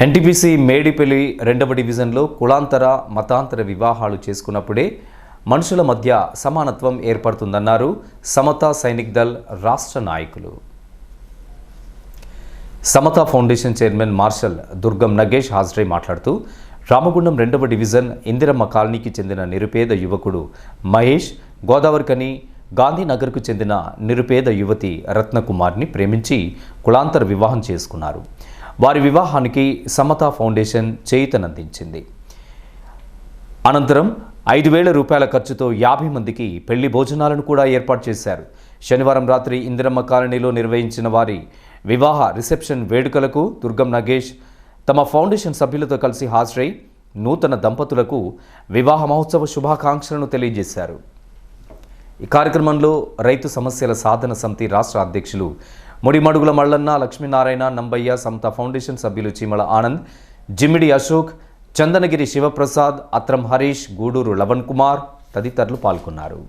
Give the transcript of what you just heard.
NTPC Medipalli రెండవ డివిజన్లో కులాంతర మతాంతర వివాహాలు చేసుకున్నప్పుడే మనుషుల మధ్య సమానత్వం ఏర్పడుతుందన్నారు సమతా సైనిక్ దళ్ రాష్ట్ర నాయకులు. Samata foundation chairman marshal Durgam Nagesh Hajre మాట్లాడుతూ రామగుండం రెండవ డివిజన్ ఇందిరమ్మ కాలనీకి చెందిన నిరుపేద యువకుడు మహేష్ గోదావరికని గాంధీనగర్కు చెందిన నిరుపేద యువతి రత్నకుమార్ని ప్రేమించి కులాంతర వివాహం చేసుకున్నారు. వారి వివాహానికి సమతా ఫౌండేషన్ చేయితనందించింది. అనంతరం ఐదు వేల రూపాయల ఖర్చుతో యాభై మందికి పెళ్ళి భోజనాలను కూడా ఏర్పాటు చేశారు. శనివారం రాత్రి ఇందిరమ్మ కాలనీలో నిర్వహించిన వారి వివాహ రిసెప్షన్ వేడుకలకు దుర్గం నగేష్ తమ ఫౌండేషన్ సభ్యులతో కలిసి హాజరై నూతన దంపతులకు వివాహ మహోత్సవ శుభాకాంక్షలను తెలియజేశారు. ఈ కార్యక్రమంలో రైతు సమస్యల సాధన సమితి రాష్ట్ర అధ్యక్షులు ముడిమడుగుల మల్లన్న లక్ష్మీనారాయణ నంబయ్య సమత ఫౌండేషన్ సభ్యులు చీమల ఆనంద్ జిమ్మిడి అశోక్ చందనగిరి శివప్రసాద్ అత్రం హరీష్ గూడూరు లవణ్ కుమార్ తదితరులు పాల్గొన్నారు.